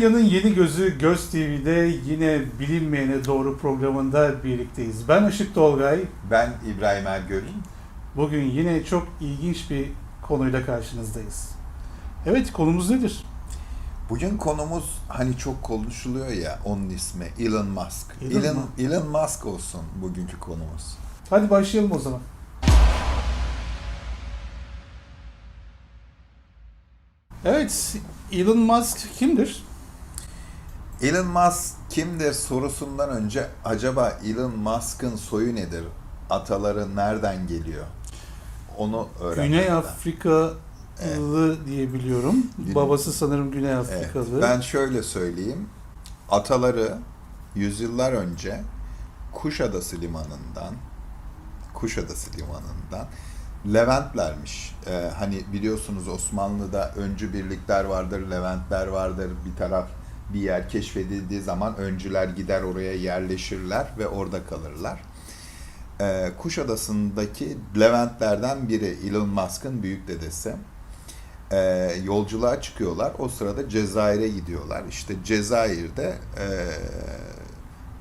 Medyanın yeni gözü Göz TV'de yine bilinmeyene doğru programında birlikteyiz. Ben Işık Dolgay. Ben İbrahim Ergöl'ün. Bugün yine çok ilginç bir konuyla karşınızdayız. Evet konumuz nedir? Bugün konumuz hani çok konuşuluyor ya onun ismi Elon Musk. Elon Elon? Elon Musk olsun bugünkü konumuz. Hadi başlayalım o zaman. Evet, Elon Musk kimdir? Elon Musk kimdir sorusundan önce acaba Elon Musk'ın soyu nedir? Ataları nereden geliyor? Onu öğrenmek Güney. Afrikalı diye biliyorum. Din- Babası sanırım Güney Evet, Afrikalı. ben şöyle söyleyeyim. Ataları yüzyıllar önce Kuşadası limanından Kuşadası limanından Leventlermiş. Ee, hani biliyorsunuz Osmanlı'da öncü birlikler vardır, Leventler vardır. Bir taraf bir yer keşfedildiği zaman öncüler gider oraya yerleşirler ve orada kalırlar. Ee, Kuşadası'ndaki Leventlerden biri Elon Musk'ın büyük dedesi e, yolculuğa çıkıyorlar. O sırada Cezayir'e gidiyorlar. İşte Cezayir'de e,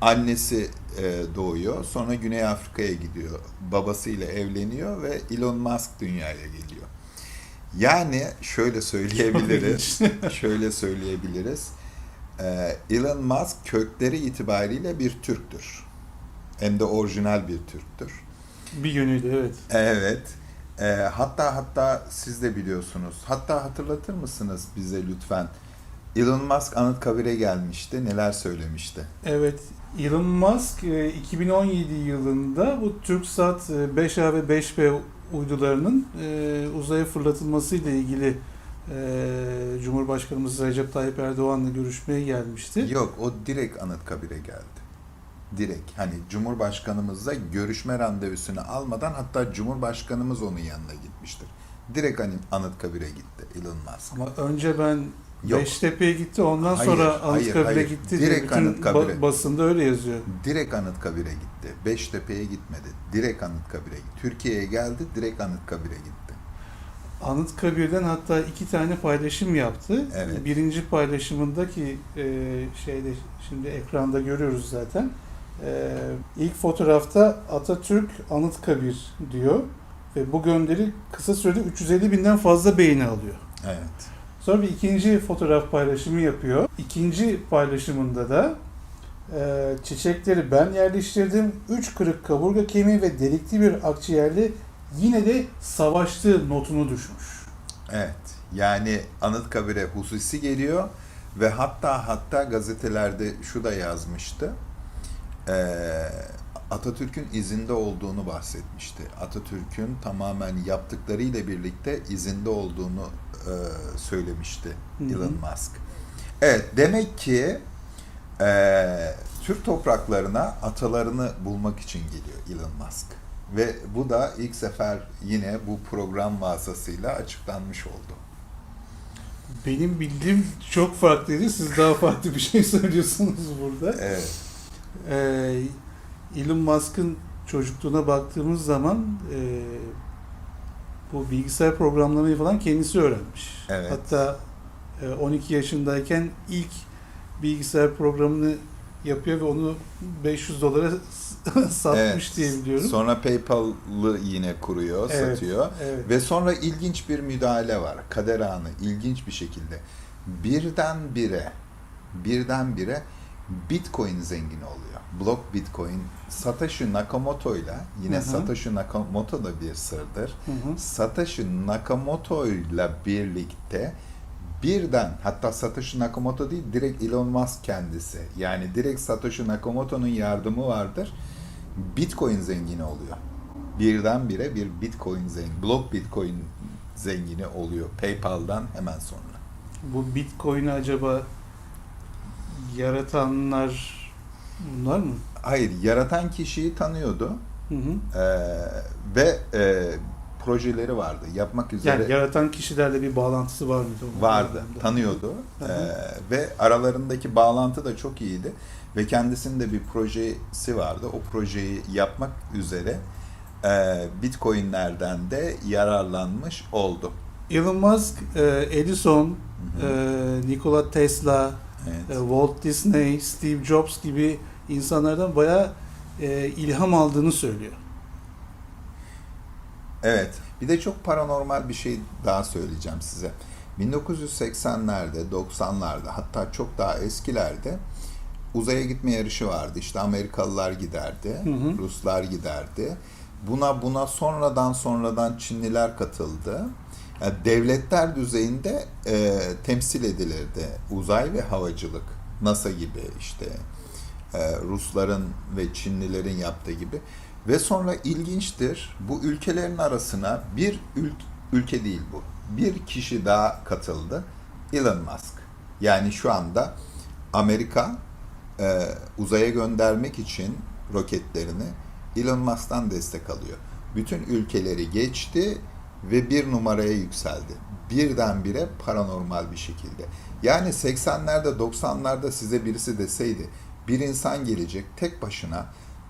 annesi e, doğuyor. Sonra Güney Afrika'ya gidiyor. Babasıyla evleniyor ve Elon Musk dünyaya geliyor. Yani şöyle söyleyebiliriz. şöyle söyleyebiliriz. E, Elon Musk kökleri itibariyle bir Türktür. Hem de orijinal bir Türktür. Bir yönüyle evet. Evet. Ee, hatta hatta siz de biliyorsunuz. Hatta hatırlatır mısınız bize lütfen? Elon Musk Anıtkabir'e gelmişti. Neler söylemişti? Evet, Elon Musk e, 2017 yılında bu TürkSat e, 5A ve 5B uydularının e, uzaya fırlatılması ile ilgili e, Cumhurbaşkanımız Recep Tayyip Erdoğan'la görüşmeye gelmişti. Yok, o direkt Anıtkabir'e geldi. Direkt. Hani Cumhurbaşkanımızla görüşme randevusunu almadan hatta Cumhurbaşkanımız onun yanına gitmiştir. Direkt hani Anıtkabir'e gitti Elon Musk. Ama önce ben Yok. Beştepe'ye gitti, ondan Hayır, sonra Anıtkabir'e gitti Direkt bütün Anıtkabir'e. ba- basında öyle yazıyor. Direkt Anıtkabir'e gitti. Beştepe'ye gitmedi. Direkt Anıtkabir'e gitti. Türkiye'ye geldi, direkt Anıtkabir'e gitti. Anıtkabir'den hatta iki tane paylaşım yaptı. Evet. Birinci paylaşımındaki e, şeyde şimdi ekranda görüyoruz zaten. E, ilk fotoğrafta Atatürk Anıtkabir diyor ve bu gönderi kısa sürede 350 binden fazla beğeni alıyor. Evet. Sonra bir ikinci fotoğraf paylaşımı yapıyor. İkinci paylaşımında da e, çiçekleri ben yerleştirdim. Üç kırık kaburga kemiği ve delikli bir akciğerli yine de savaştığı notunu düşmüş. Evet. Yani Anıtkabir'e hususi geliyor ve hatta hatta gazetelerde şu da yazmıştı. Ee, Atatürk'ün izinde olduğunu bahsetmişti. Atatürk'ün tamamen yaptıklarıyla birlikte izinde olduğunu e, söylemişti Hı hı. Elon Musk. Evet, demek ki e, Türk topraklarına atalarını bulmak için geliyor Elon Musk. Ve bu da ilk sefer yine bu program vasıtasıyla açıklanmış oldu. Benim bildiğim çok farklıydı. Siz daha farklı bir şey söylüyorsunuz burada. Evet. Ee, Elon Musk'ın çocukluğuna baktığımız zaman e, bu bilgisayar programlamayı falan kendisi öğrenmiş. Evet. Hatta e, 12 yaşındayken ilk bilgisayar programını yapıyor ve onu 500 dolara satmış Evet. diye biliyorum. Sonra PayPal'ı yine kuruyor, Evet, satıyor. evet. Ve sonra ilginç bir müdahale var. Kader anı ilginç bir şekilde. Birdenbire birdenbire Bitcoin zengini oluyor. Block Bitcoin Satoshi Nakamoto ile yine Hı hı. Satoshi Nakamoto da bir sırdır. Hı hı. Satoshi Nakamoto ile birlikte birden hatta Satoshi Nakamoto değil direkt Elon Musk kendisi. Yani direkt Satoshi Nakamoto'nun yardımı vardır. Bitcoin zengini oluyor. Birdenbire bir Bitcoin zengini, blok Bitcoin zengini oluyor PayPal'dan hemen sonra. Bu Bitcoin'i acaba yaratanlar bunlar mı? Hayır, yaratan kişiyi tanıyordu Hı hı. Ee, ve e, projeleri vardı. Yapmak üzere Yani yaratan kişilerle bir bağlantısı var mıydı? vardı, anlamda? tanıyordu Hı hı. Ee, ve aralarındaki bağlantı da çok iyiydi ve kendisinin de bir projesi vardı. O projeyi yapmak üzere e, Bitcoin'lerden de yararlanmış oldu. Elon Musk, e, Edison, Hı e, hı. Nikola Tesla, Evet. e, Walt Disney, Steve Jobs gibi insanlardan bayağı e, ilham aldığını söylüyor. Evet. Bir de çok paranormal bir şey daha söyleyeceğim size. 1980'lerde, 90'larda hatta çok daha eskilerde uzaya gitme yarışı vardı. İşte Amerikalılar giderdi, Hı hı. Ruslar giderdi. Buna buna sonradan sonradan Çinliler katıldı. Yani devletler düzeyinde e, temsil edilirdi uzay ve havacılık. NASA gibi işte e, Rusların ve Çinlilerin yaptığı gibi. Ve sonra ilginçtir bu ülkelerin arasına bir ül- ülke değil bu. Bir kişi daha katıldı. Elon Musk. Yani şu anda Amerika e, uzaya göndermek için roketlerini Elon Musk'tan destek alıyor. Bütün ülkeleri geçti ve bir numaraya yükseldi. Birdenbire paranormal bir şekilde. Yani 80'lerde 90'larda size birisi deseydi bir insan gelecek tek başına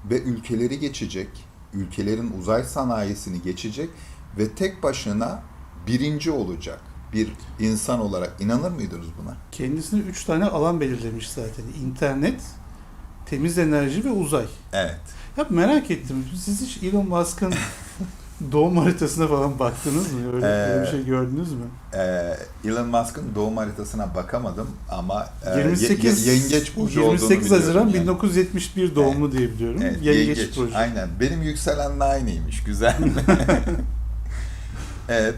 ve ülkeleri geçecek, ülkelerin uzay sanayisini geçecek ve tek başına birinci olacak bir insan olarak inanır mıydınız buna? Kendisine üç tane alan belirlemiş zaten. İnternet, temiz enerji ve uzay. Evet. Ya merak ettim. Siz hiç Elon Musk'ın doğum haritasına falan baktınız mı? Öyle, öyle bir Ee, şey gördünüz mü? Ee, Elon Musk'ın doğum haritasına bakamadım ama e, ye- 28 ye- yengeç burcu olduğunu 28 biliyorum Haziran yani. 1971 doğumlu diye biliyorum. Evet, yengeç, yengeç. burcu. Aynen. Benim yükselenle aynıymış. Güzel. evet.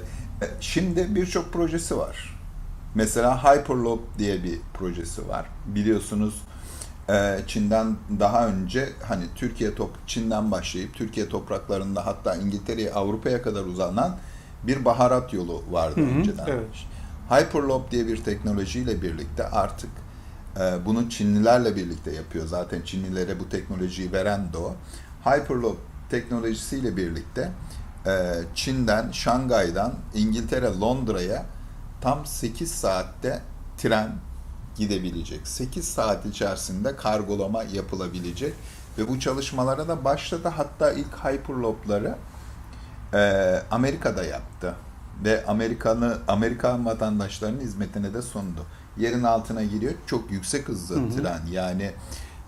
Şimdi birçok projesi var. Mesela Hyperloop diye bir projesi var. Biliyorsunuz e, Çin'den daha önce hani Türkiye top Çin'den başlayıp Türkiye topraklarında hatta İngiltere'ye Avrupa'ya kadar uzanan bir baharat yolu vardı Hı hı, önceden. evet. Hyperloop diye bir teknolojiyle birlikte artık e, bunu Çinlilerle birlikte yapıyor. Zaten Çinlilere bu teknolojiyi veren de o. Hyperloop teknolojisiyle birlikte e, Çin'den, Şangay'dan İngiltere, Londra'ya tam 8 saatte tren gidebilecek. 8 saat içerisinde kargolama yapılabilecek ve bu çalışmalara da başladı. Hatta ilk Hyperloop'ları e, Amerika'da yaptı ve Amerikanı Amerikan vatandaşlarının hizmetine de sundu. Yerin altına giriyor. Çok yüksek hızlı Hı hı. tren. Yani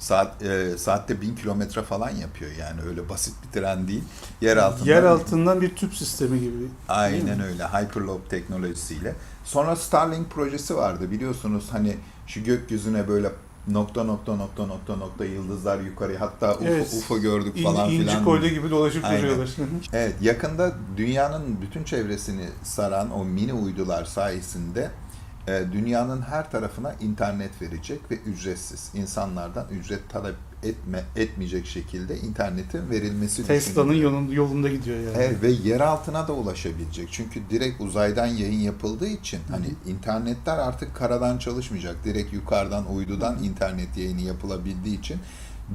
saat e, saatte bin kilometre falan yapıyor. Yani öyle basit bir tren değil. Yer altında. Yer altından bir tüp sistemi gibi. Aynen öyle. Hyperloop teknolojisiyle. Sonra Starlink projesi vardı. Biliyorsunuz hani şu gökyüzüne böyle nokta nokta nokta nokta nokta yıldızlar yukarı hatta UFO, Evet. UFO gördük İnci, falan inci filan. kolye gibi dolaşıp Aynen. duruyorlar. Evet, yakında dünyanın bütün çevresini saran o mini uydular sayesinde dünyanın her tarafına internet verecek ve ücretsiz. İnsanlardan ücret talep etme etmeyecek şekilde internetin verilmesi Tesla'nın yolunda, yolunda gidiyor yani. Evet, ve yer altına da ulaşabilecek. Çünkü direkt uzaydan yayın yapıldığı için hani internetler artık karadan çalışmayacak. Direkt yukarıdan uydudan internet yayını yapılabildiği için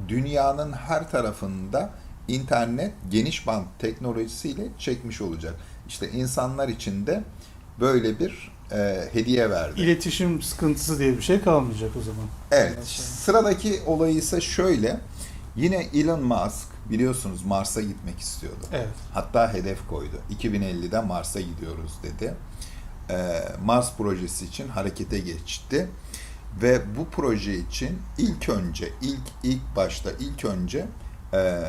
dünyanın her tarafında internet geniş band teknolojisiyle çekmiş olacak. İşte insanlar için de böyle bir e, hediye verdi. İletişim sıkıntısı diye bir şey kalmayacak o zaman. Evet. Sıradaki olayı ise şöyle. Yine Elon Musk biliyorsunuz Mars'a gitmek istiyordu. Evet. Hatta hedef koydu. 2050'de Mars'a gidiyoruz dedi. Ee, Mars projesi için harekete geçti. Ve bu proje için ilk önce, ilk ilk başta ilk önce e,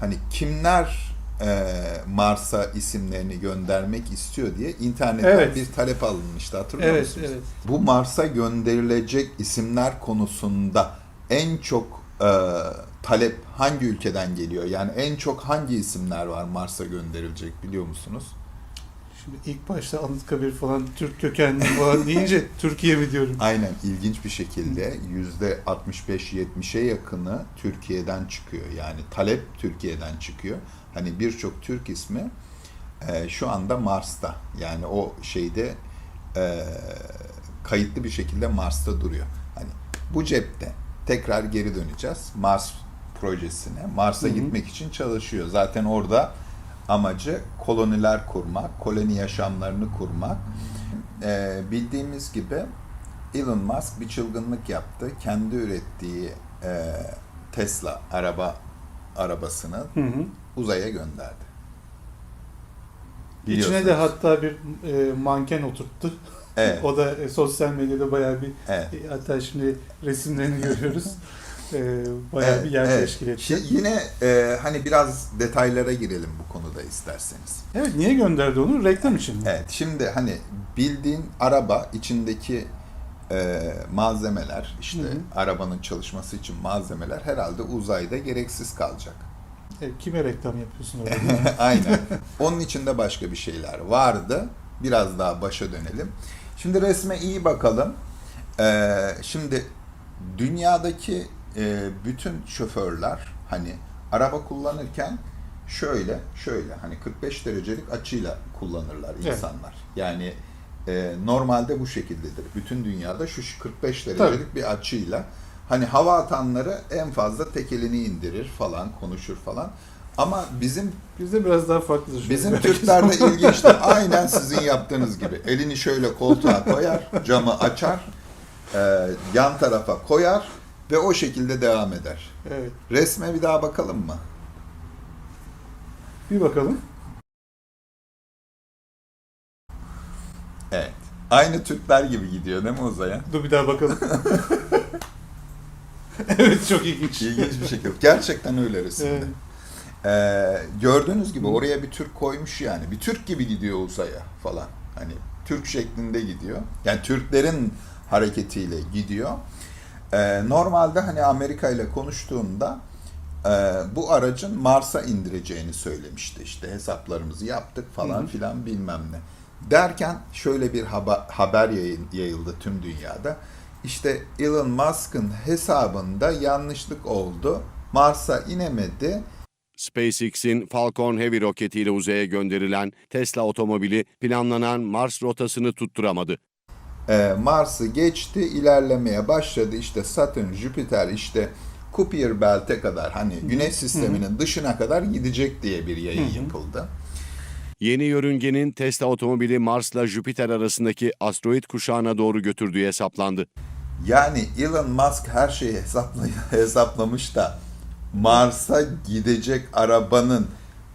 hani kimler e, Mars'a isimlerini göndermek istiyor diye internetten Evet. bir talep alınmıştı hatırlıyor Evet, musunuz? evet. Bu Mars'a gönderilecek isimler konusunda en çok e, talep hangi ülkeden geliyor? Yani en çok hangi isimler var Mars'a gönderilecek biliyor musunuz? Şimdi ilk başta Anıtkabir falan Türk kökenli falan deyince Türkiye mi diyorum. Aynen ilginç bir şekilde yüzde 65-70'e yakını Türkiye'den çıkıyor. Yani talep Türkiye'den çıkıyor. Hani birçok Türk ismi e, şu anda Mars'ta. Yani o şeyde e, kayıtlı bir şekilde Mars'ta duruyor. Hani bu cepte tekrar geri döneceğiz Mars projesine. Mars'a gitmek için çalışıyor. Zaten orada amacı koloniler kurmak, koloni yaşamlarını kurmak. Ee, bildiğimiz gibi Elon Musk bir çılgınlık yaptı. Kendi ürettiği e, Tesla araba arabasını Hı hı. uzaya gönderdi. İçine de hatta bir e, manken oturttu. Evet, O da e, sosyal medyada bayağı bir evet. e, hatta şimdi resimlerini görüyoruz. E, bayağı Evet, bir yer evet. teşkil etti. Şi- yine e, hani biraz detaylara girelim bu konuda isterseniz. Evet niye gönderdi onu? Reklam için mi? Evet, şimdi hani bildiğin araba içindeki e, malzemeler, işte Hı hı. arabanın çalışması için malzemeler herhalde uzayda gereksiz kalacak. E, kime reklam yapıyorsun orada? Aynen. Onun içinde başka bir şeyler vardı. Biraz daha başa dönelim. Şimdi resme iyi bakalım. Ee, şimdi dünyadaki e, bütün şoförler hani araba kullanırken şöyle şöyle hani 45 derecelik açıyla kullanırlar Evet. insanlar. Yani e, normalde bu şekildedir. Bütün dünyada şu 45 derecelik bir açıyla hani hava atanları en fazla tek elini indirir falan konuşur falan. Ama bizim Bizde biraz daha farklıdır. şu Bizim Türklerde ilginçtir. Aynen sizin yaptığınız gibi. Elini şöyle koltuğa koyar, camı açar, e, yan tarafa koyar ve o şekilde devam eder. Evet. Resme bir daha bakalım mı? Bir bakalım. Evet. Aynı Türkler gibi gidiyor değil mi uzaya? Dur bir daha bakalım. evet çok ilginç. İlginç bir şekilde. Gerçekten öyle resimde. Evet. Ee, gördüğünüz gibi oraya bir Türk koymuş yani. Bir Türk gibi gidiyor uzaya falan. Hani Türk şeklinde gidiyor. Yani Türklerin hareketiyle gidiyor. Ee, normalde hani Amerika ile konuştuğunda e, bu aracın Mars'a indireceğini söylemişti. İşte hesaplarımızı yaptık falan Hı hı. filan bilmem ne. Derken şöyle bir haber, haber yayın- yayıldı tüm dünyada. İşte Elon Musk'ın hesabında yanlışlık oldu. Mars'a inemedi. SpaceX'in Falcon Heavy roketiyle uzaya gönderilen Tesla otomobili planlanan Mars rotasını tutturamadı. Ee, Mars'ı geçti, ilerlemeye başladı. İşte Satürn, Jüpiter, işte Kuiper Belt'e kadar hani Güneş sisteminin dışına kadar gidecek diye bir yayın yapıldı. Yeni yörüngenin Tesla otomobili Mars'la Jüpiter arasındaki asteroid kuşağına doğru götürdüğü hesaplandı. Yani Elon Musk her şeyi hesapla hesaplamış da Mars'a gidecek arabanın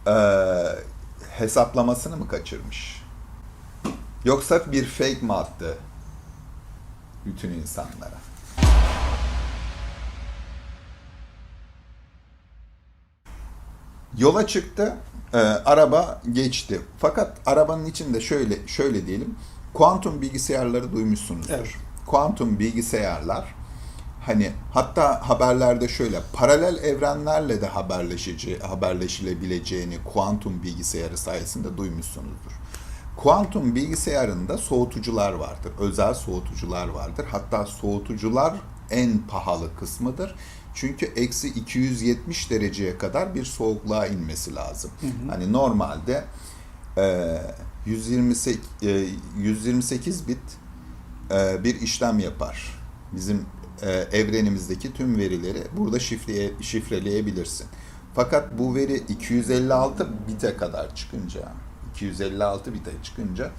eee, hesaplamasını mı kaçırmış? Yoksa bir fake mi attı bütün insanlara? Yola çıktı, e, araba geçti. Fakat arabanın içinde şöyle şöyle diyelim, kuantum bilgisayarları duymuşsunuzdur. Evet. Kuantum bilgisayarlar hani hatta haberlerde şöyle paralel evrenlerle de haberleşici haberleşilebileceğini kuantum bilgisayarı sayesinde duymuşsunuzdur. Kuantum bilgisayarında soğutucular vardır. Özel soğutucular vardır. Hatta soğutucular en pahalı kısmıdır. Çünkü eksi 270 dereceye kadar bir soğukluğa inmesi lazım. Hani normalde e, 128, e, 128 bit e, bir işlem yapar. Bizim e, evrenimizdeki tüm verileri burada şifreye, şifreleyebilirsin. Fakat bu veri 256 bite kadar çıkınca, 256 bite çıkınca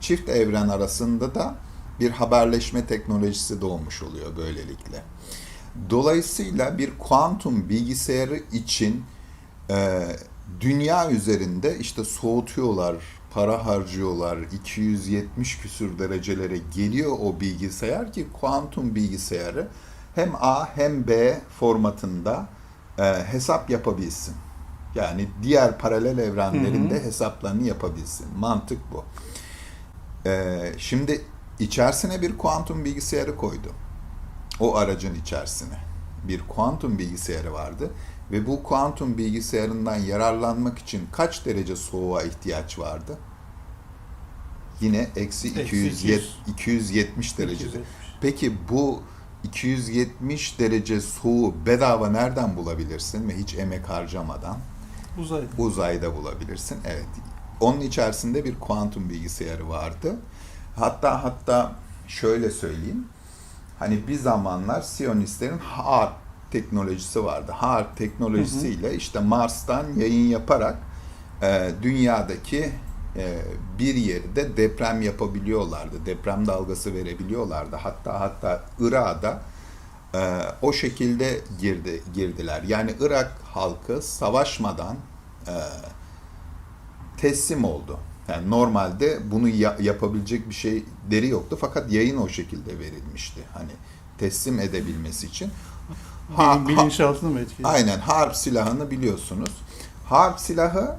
çift evren arasında da bir haberleşme teknolojisi doğmuş oluyor böylelikle. Dolayısıyla bir kuantum bilgisayarı için e, dünya üzerinde işte soğutuyorlar, para harcıyorlar, 270 küsür derecelere geliyor o bilgisayar ki kuantum bilgisayarı hem A hem B formatında e, hesap yapabilsin. Yani diğer paralel evrenlerinde hesaplarını yapabilsin. Mantık bu. E, şimdi içerisine bir kuantum bilgisayarı koydu o aracın içerisine bir kuantum bilgisayarı vardı ve bu kuantum bilgisayarından yararlanmak için kaç derece soğuğa ihtiyaç vardı? Yine eksi Eksi 270, 200. 270 derecede. 270. Peki bu 270 derece soğuğu bedava nereden bulabilirsin ve hiç emek harcamadan? Uzayda. uzayda bulabilirsin. Evet. Onun içerisinde bir kuantum bilgisayarı vardı. Hatta hatta şöyle söyleyeyim. Hani bir zamanlar Siyonistlerin HARP teknolojisi vardı. HARP teknolojisiyle işte Mars'tan yayın yaparak e, dünyadaki e, bir yerde deprem yapabiliyorlardı. Deprem dalgası verebiliyorlardı. Hatta hatta Irak'da e, o şekilde girdi girdiler. Yani Irak halkı savaşmadan e, teslim oldu. Yani normalde bunu ya- yapabilecek bir şeyleri yoktu fakat yayın o şekilde verilmişti. Hani teslim edebilmesi için. Ha- Bilin- bilinçaltını mı etkiledi? Aynen harp silahını biliyorsunuz. Harp silahı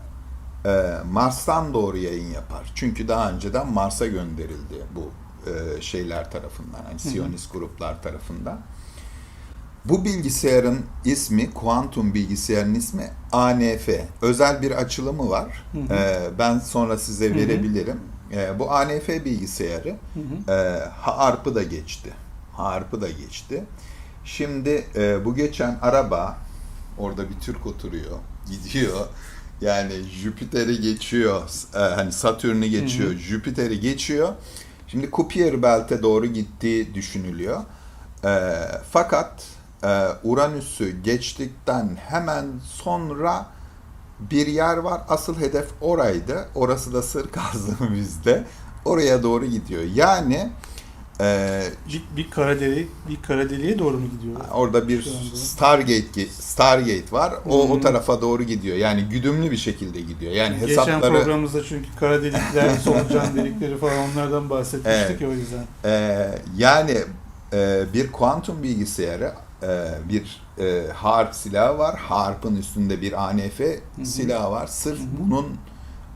e, Mars'tan doğru yayın yapar. Çünkü daha önceden Mars'a gönderildi bu e, şeyler tarafından, hani Siyonist gruplar tarafından. Bu bilgisayarın ismi, kuantum bilgisayarın ismi ANF. Özel bir açılımı var. Hı hı. E, ben sonra size hı. verebilirim. E, bu ANF bilgisayarı Hı hı. e, harpı da geçti. Harpı da geçti. Şimdi e, bu geçen araba orada bir Türk oturuyor, gidiyor. Yani Jüpiter'i geçiyor, e, hani Satürn'ü geçiyor, Hı hı. Jüpiter'i geçiyor. Şimdi Kuiper Belt'e doğru gittiği düşünülüyor. E, fakat e, Uranüs'ü geçtikten hemen sonra bir yer var. Asıl hedef oraydı. Orası da sır bizde. Oraya doğru gidiyor. Yani e, Bir, bir kara delik, bir kara deliğe doğru mu gidiyor? Orada bir. Stargate Stargate var. O hı. o tarafa doğru gidiyor. Yani güdümlü bir şekilde gidiyor. Yani Geçen hesapları programımızda çünkü kara delikler, solucan delikleri falan onlardan bahsetmiştik Evet. ya o yüzden. e, yani e, bir kuantum bilgisayarı e, bir e, harp silahı var. Harpın üstünde bir ANF hı. silahı var. Sırf Hı hı. bunun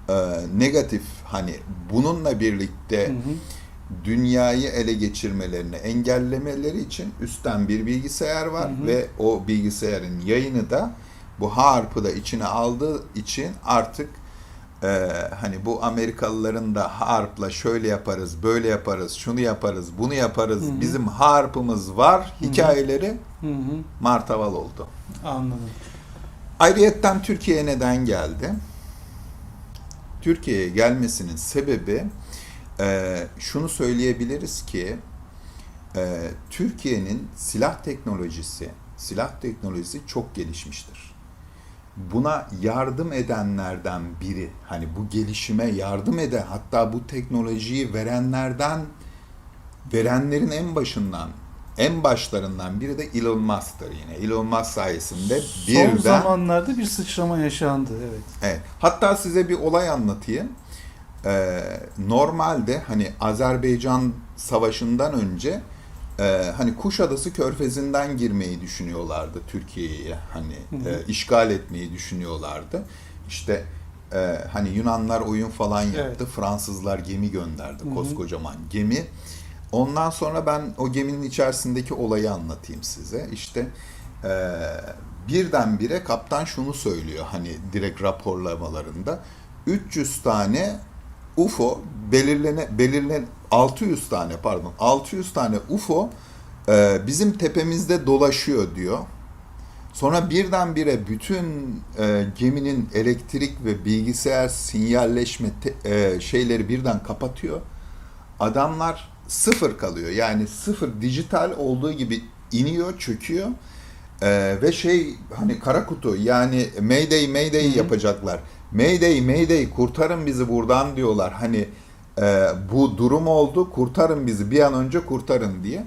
e, negatif hani bununla birlikte Hı hı. dünyayı ele geçirmelerini engellemeleri için üstten bir bilgisayar var Hı hı. ve o bilgisayarın yayını da bu harpı da içine aldığı için artık e, hani bu Amerikalıların da harpla şöyle yaparız, böyle yaparız, şunu yaparız, bunu yaparız, Hı hı. bizim harpımız var hikayeleri Hı hı. martaval oldu. Anladım. Ayrıyetten Türkiye'ye neden geldi? Türkiye'ye gelmesinin sebebi e, şunu söyleyebiliriz ki e, Türkiye'nin silah teknolojisi, silah teknolojisi çok gelişmiştir. Buna yardım edenlerden biri, hani bu gelişime yardım eden, hatta bu teknolojiyi verenlerden, verenlerin en başından, en başlarından biri de Elon Musk'tır yine. Elon Musk sayesinde Son birden... zamanlarda bir sıçrama yaşandı evet. Evet. Hatta size bir olay anlatayım. Ee, normalde hani Azerbaycan Savaşı'ndan önce e, hani Kuşadası Körfezi'nden girmeyi düşünüyorlardı Türkiye'ye. Hani Hı hı. e, işgal etmeyi düşünüyorlardı. İşte e, hani Yunanlar oyun falan yaptı. Fransızlar gemi gönderdi. Hı hı. Koskocaman gemi. Ondan sonra ben o geminin içerisindeki olayı anlatayım size. İşte e, birdenbire kaptan şunu söylüyor hani direkt raporlamalarında 300 tane UFO belirlene belirlen 600 tane pardon 600 tane UFO e, bizim tepemizde dolaşıyor diyor. Sonra birdenbire bütün e, geminin elektrik ve bilgisayar sinyalleşme te- e, şeyleri birden kapatıyor. Adamlar sıfır kalıyor. Yani sıfır dijital olduğu gibi iniyor, çöküyor. Ee, ve şey hani kara kutu yani Mayday Mayday Hı hı. yapacaklar. Mayday Mayday kurtarın bizi buradan diyorlar. Hani e, bu durum oldu kurtarın bizi bir an önce kurtarın diye.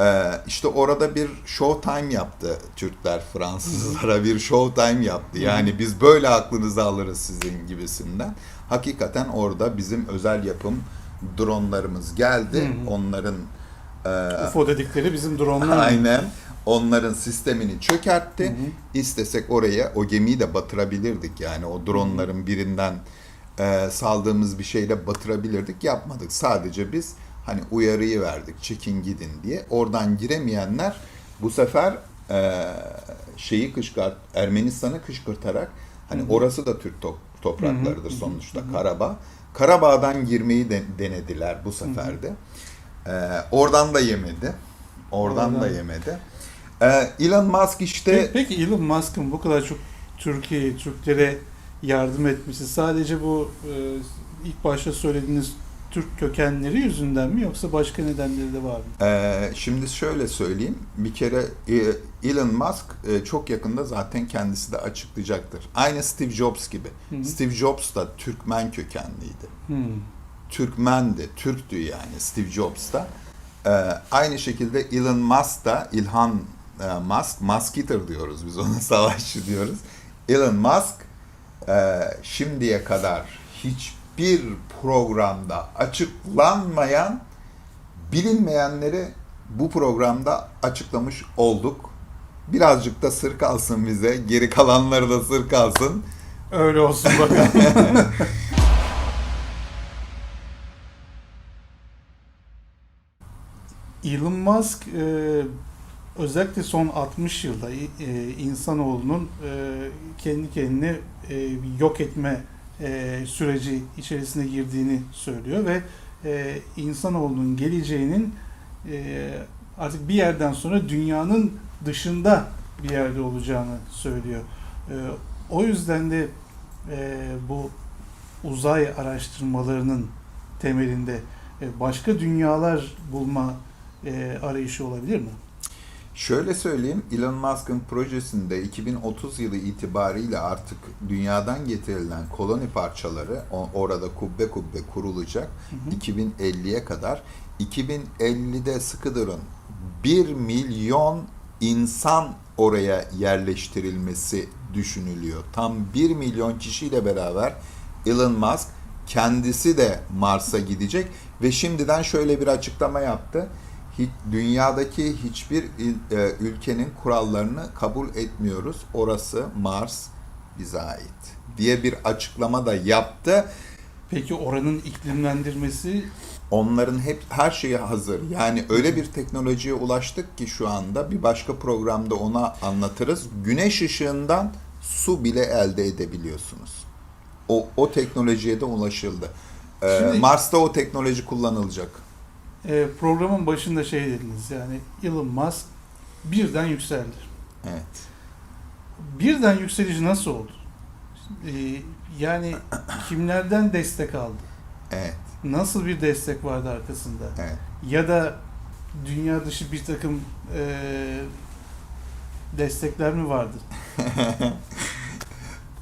Ee, işte orada bir show time yaptı Türkler Fransızlara bir show time yaptı. Yani biz böyle aklınızı alırız sizin gibisinden. Hakikaten orada bizim özel yapım dronlarımız geldi. Onların e, UFO dedikleri bizim dronlar. Aynen. Onların sistemini çökertti. Hı hı. İstesek oraya o gemiyi de batırabilirdik. Yani o dronların birinden e, saldığımız bir şeyle batırabilirdik. Yapmadık. Sadece biz hani uyarıyı verdik. Çekin gidin diye. Oradan giremeyenler bu sefer e, şeyi kışkırt, Ermenistan'ı kışkırtarak hani Hı hı. orası da Türk top- topraklarıdır Hı hı, sonuçta hı hı. Karabağ. Karabağ'dan girmeyi de, denediler bu sefer de. E, oradan da yemedi. Oradan da Oradan. yemedi. Ee, Elon Musk işte Peki, peki Elon Musk'ın bu kadar çok Türkiye'ye, Türklere yardım etmesi sadece bu e, ilk başta söylediğiniz Türk kökenleri yüzünden mi yoksa başka nedenleri de var mı? e, şimdi şöyle söyleyeyim. Bir kere e, Elon Musk e, çok yakında zaten kendisi de açıklayacaktır. Aynı Steve Jobs gibi. Hı hı. Steve Jobs da Türkmen kökenliydi. Hmm. Türkmendi, Türktü yani Steve Jobs da. Ee, aynı şekilde Elon Musk da İlhan Musk, Muskiter diyoruz biz ona savaşçı diyoruz. Elon Musk e, şimdiye kadar hiçbir hiçbir programda açıklanmayan bilinmeyenleri bu programda açıklamış olduk. Birazcık da sır kalsın bize. Geri kalanları da sır kalsın. Öyle olsun bakalım. Elon Musk e, özellikle son 60 yılda e, insanoğlunun e, kendi kendini e, yok etme e, süreci içerisine girdiğini söylüyor ve e, insanoğlunun geleceğinin e, artık bir yerden sonra dünyanın dışında bir yerde olacağını söylüyor. E, o yüzden de e, bu uzay araştırmalarının temelinde e, başka dünyalar bulma e, arayışı olabilir mi? Şöyle söyleyeyim, Elon Musk'ın projesinde 2030 yılı itibariyle artık dünyadan getirilen koloni parçaları orada kubbe kubbe kurulacak. Hı hı. 2050'ye kadar. 2050'de sıkı durun. 1 milyon insan oraya yerleştirilmesi düşünülüyor. Tam 1 milyon kişiyle beraber Elon Musk kendisi de Mars'a gidecek ve şimdiden şöyle bir açıklama yaptı. Hi- Dünyadaki hiçbir il- e, ülkenin kurallarını kabul etmiyoruz. Orası Mars bize ait diye bir açıklama da yaptı. Peki oranın iklimlendirmesi Onların hep her şeyi hazır. Yani öyle bir teknolojiye ulaştık ki şu anda bir başka programda ona anlatırız. Güneş ışığından su bile elde edebiliyorsunuz. O, o teknolojiye de ulaşıldı. Ee, Şimdi- Mars'ta o teknoloji kullanılacak. E, programın başında şey dediniz yani Elon Musk birden yükseldi. Evet. Birden yükseliş nasıl oldu? E, yani kimlerden destek aldı? Evet. Nasıl bir destek vardı arkasında? Evet. Ya da dünya dışı bir takım e, destekler mi vardı?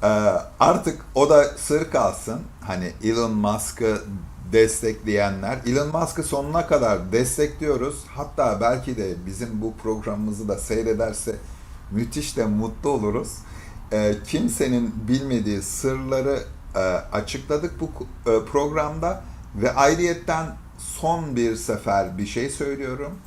Ee, artık o da sır kalsın. Hani Elon Musk'ı destekleyenler, Elon Musk'ı sonuna kadar destekliyoruz. Hatta belki de bizim bu programımızı da seyrederse müthiş de mutlu oluruz. Ee, kimsenin bilmediği sırları e, açıkladık bu e, programda ve ayrıyetten son bir sefer bir şey söylüyorum.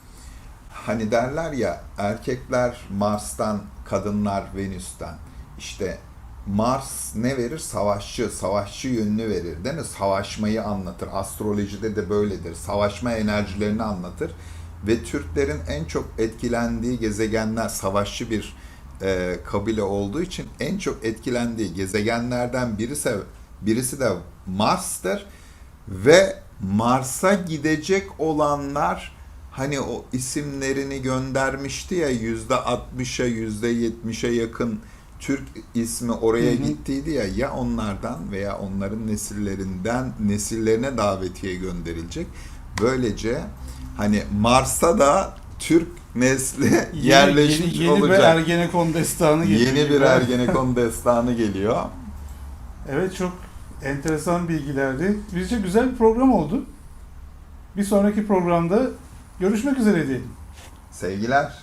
Hani derler ya erkekler Mars'tan, kadınlar Venüs'ten. İşte Mars ne verir? Savaşçı, savaşçı yönünü verir değil mi? Savaşmayı anlatır. Astrolojide de böyledir. Savaşma enerjilerini anlatır. Ve Türklerin en çok etkilendiği gezegenler savaşçı bir e, kabile olduğu için en çok etkilendiği gezegenlerden birisi birisi de Mars'tır ve Mars'a gidecek olanlar hani o isimlerini göndermişti ya yüzde 60'a yüzde 70'e yakın Türk ismi oraya Hı hı. gittiydi ya ya onlardan veya onların nesillerinden nesillerine davetiye gönderilecek. Böylece hani Mars'a da Türk nesli Yeni- yerleşmiş yeni, yeni olacak. bir Ergenekon destanı geliyor. Yeni bir Ergenekon destanı geliyor. Evet çok enteresan bilgilerdi. Bizce güzel bir program oldu. Bir sonraki programda görüşmek üzere diyelim. Sevgiler.